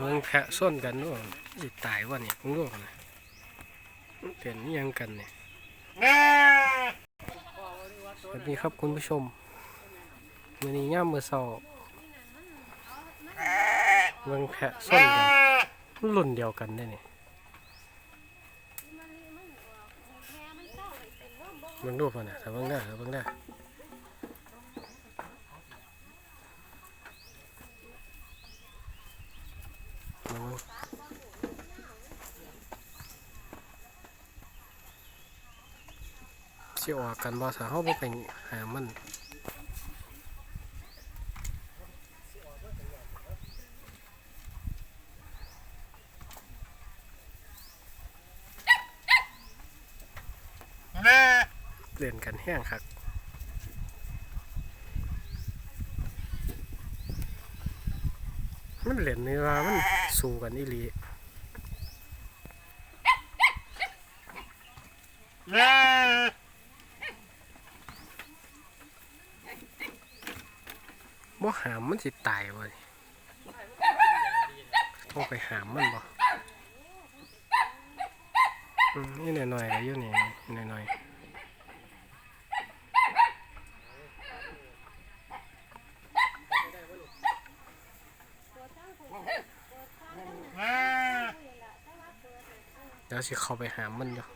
มึงแพะส้นกันด้วยสิตายวะเนี่ยมึงรู้กันะเปลี่ยนยังกันเนี่ยสวัสดีครับคุณผู้ชมวันนี้ย่ามมือเศร้ามึงแพะส้นกันรุ่นเดียวกันได้เนี่ยมึงดูป่ะเนี่ยถ้าเบิ่งได้ถ้าเบิ่งได้ มึงสิออกกันบ่ถ้าเฮาบ่ไปหามันเล่นกันแห้งคัก มันเหล่นนี่ว่ามันสู้กันอีหลีบ่หามมันสิตายวะนี่ต้องไปหามมันบ่อืมนี่หน่อยๆก็อยู่นี่หน่อยๆ เดี๋ยวสิเข้าไปหามันอยู่